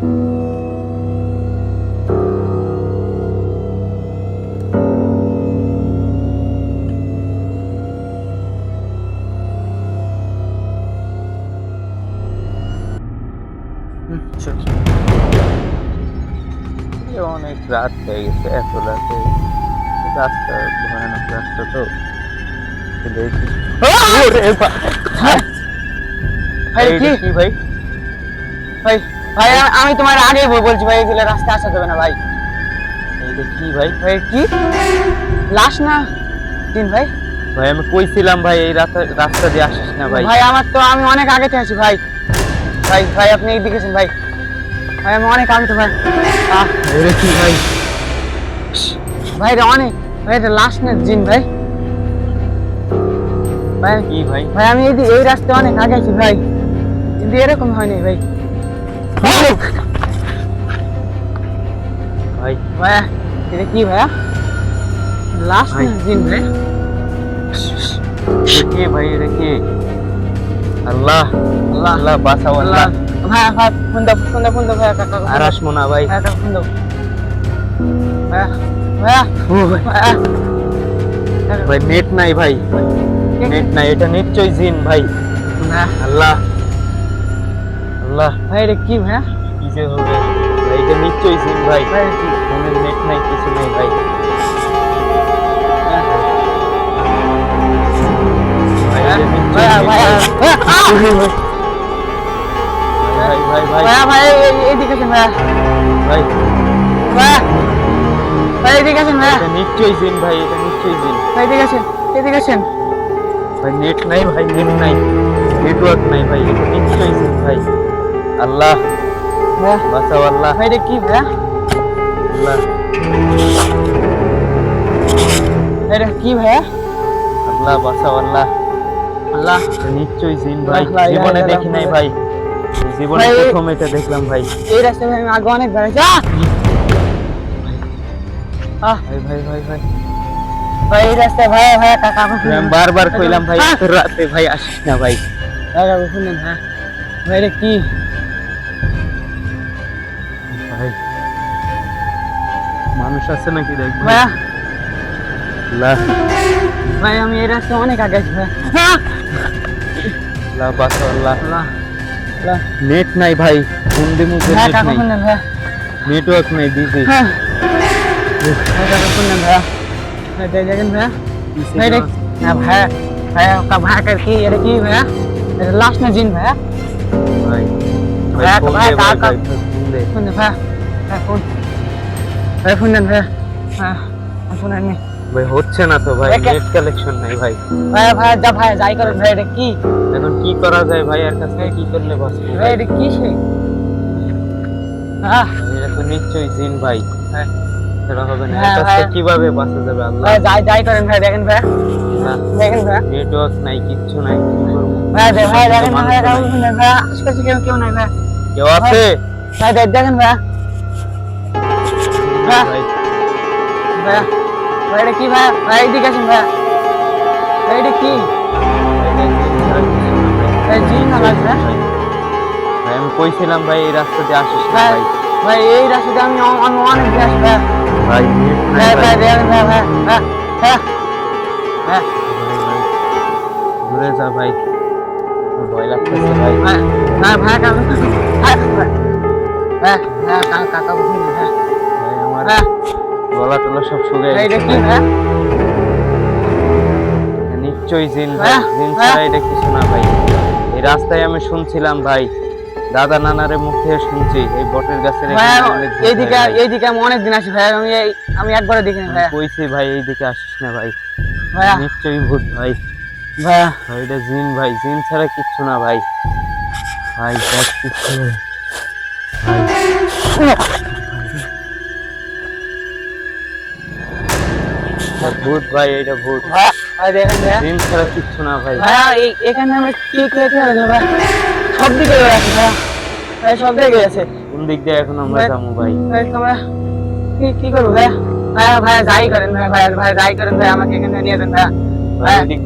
অনেক রাত হয়ে গেছে এত রাতে রাস্তা ভয়ানক রাস্তা তো ভাই ভাই ভাই আমি তোমার আগে বলছি ভাই এগুলো রাস্তা আসা যাবে না ভাই। কি ভাই? ভাই কি? লাশ না? দিন ভাই? ভাই আমি কইছিলাম ভাই এই রাস্তা রাস্তা দিয়ে আসিস না ভাই। ভাই আমার তো আমি অনেক আগে থেকে আছি ভাই। ভাই ভাই আপনি এই দিকেছেন ভাই। ভাই আমি অনেক আগে তো ভাই। আহ, কি ভাই? ভাই এটা অনেক ভাই এটা লাশ না জিন ভাই। ভাই কি ভাই? ভাই আমি এই এই রাস্তায় অনেক আগে আছি ভাই। কিন্তু এরকম হয়নি ভাই। ভাই। ভাইয়া এটা কি ভাইয়া? লাশ ভাই। না জিন ভাই এটা কে ভাই এটা কে? আল্লাহ আল্লাহ। আল্লাহ বাঁচাও আল্লাহ। ভাই ফোন দাও ফোন দাও ফোন দাও ভাইয়া কাকা আর আসব না ভাই। কাকা ফোন দাও। ভাইয়া ভাইয়া। ভাই। নেট নাই ভাই। নেট নাই এটা নিশ্চয়ই জিন ভাই। আল্লাহ। আল্লাহ। ভাই এটা কি ভাইয়া? কি যে হবে? ভাই এটা নিশ্চয়ই জিন ভাই। ভাই কি? ফোনের নেট নাই কিছু নাই ভাই। ভাই নিশ্চয়ই জিন ভাই। ভাই ভাই। ভাই ভাই ভাই। ভাই। এটা নিশ্চয়ই জিন ভাই ভাই এদিকে আছেন এদিকে আছেন ভাই নেট নাই ভাই নেট নাই। নেটওয়ার্ক নাই ভাই এটা নিশ্চয়ই জিন ভাই আল্লাহ। ভাইয়া বাঁচাও আল্লাহ। ভাই এটা কি ভাইয়া আল্লাহ। এটা কি ভাইয়া? আল্লাহ বাঁচাও আল্লাহ। আল্লাহ। নিশ্চয়ই জিন ভাই। জীবনে দেখি নাই ভাই। জীবনে প্রথম এটা দেখলাম ভাই। এই রাস্তায় ভাই আমি আগে অনেক বেড়াইছি আহ! ভাই ভাই ভাই ভাই। ভাই এই রাস্তায় ভাই ভাই কাকা বারবার কইলাম ভাই রাতে ভাই আসিস না ভাই। কাকা শুনেন হ্যাঁ। ভাই এটা কি? ভাই। মানুষ আছে নাকি দেখব ভাইয়া। ভাই আমি এই রাস্তায় অনেক আগে আছি নেট নাই ভাই ফোন দিমু নেট নাই। নেটওয়ার্ক নাই বিজি হ্যাঁ। ভাই কাকা শুনেন ভাইয়া। ভাই দেখ দেখেন ভাইয়া। ভাই রে না ভাই ভাইয়া কা ভাই কার কি এটা কি ভাইয়া। এটা লাস্ট না জিন ভাইয়া ভাই ভাই ভাই, ফোন ভাই, দে ভাই কাকা। ভাই ফোন দে শুনেন ভাইয়া ভাই ফোন ভাই ফোন দেন ভাইয়া হ্যাঁ শুনেন নি ভাই হচ্ছে না তো ভাই নেট কালেকশন নাই ভাই। ভাই ভাই যা ভাই যাই করেন ভাই এটা কি? এখন কি করা যায় ভাই এর কাছে কি করলে বাঁচবো ভাই? এটা কি সে? হ্যাঁ এটা তো নিশ্চয়ই জিন ভাই। হ্যাঁ। সেটা হবে না হ্যাঁ, এর কাছে কীভাবে বাঁচা যাবে আল্লাহ? ভাই যাই যাই করেন ভাই দেখেন ভাই দেখেন ভাই নেটওয়ার্ক নাই কিচ্ছু নাই কি করব? ভাই ভাই দেখেন ভাই কেউ নাই। ভাই কেউ আছে? ভাই দেখেন ভাই ভাই ভাই ভাই এটা কি ভাই ভাই এদিকে আসেন ভাই ভাই এটা কি ভাই। ভাই না লাগবে ভাই ভাই, আমি কইছিলাম ভাই এই রাস্তা দিয়ে আসিস ভাই এই রাস্তাতে আমি আমি অনেক বেশ ভাই ভাই ভাই ভাই ভাই ভাই ভাই ভাই ভাই ভাই ভাই। যা ভাই ভয় লাগতেছে ভাই ভাই ভাই ভাই কাকা ভাই কাকা কাকা আমার। গলা টলা সব শুকিয়ে গেছে। নিশ্চয়ই জিন ভাই হ্যাঁ, জিন হ্যাঁ। ছাড়া এটা কিছু না ভাই। এই রাস্তায় আমি শুনছিলাম ভাই দাদা নানারে মুখ থেকে শুনছি এই বটের গাছের এইদিকে এইদিকে আমি অনেক দিন আসি ভাই আমি এই- আমি একবারও দেখিনি ভাই। কইছি ভাই এইদিকে আসিস না ভাই। ভাইয়া। নিশ্চয়ই ভূত ভাই। ভাইয়া। ভাই এটা জিন ভাই জিন ছাড়া কিচ্ছু না ভাই। ভাই দেখ কিচ্ছু। ভাই। ভূত ভাই এটা ভূত। ভাই দেখেন ভাইয়া জিন ছাড়া কিচ্ছু না ভাই। ভাইয়া এই- এখানে আমরা কি কি আছে ভাই? সব দিকে আছে ভাইয়া। ভাই সব দিকে আছে কোন দিক দিয়ে এখন আমরা ভাই- যাব ভাই? ভাই তোমরা কি কি করব ভাইয়া? ভাইয়া ভাইয়া যাই করেন ভাই ভাইয়া ভাই যাই করেন ভাই আমাকে এখানে নিয়ে দেন ভাইয়া। ভাই দিক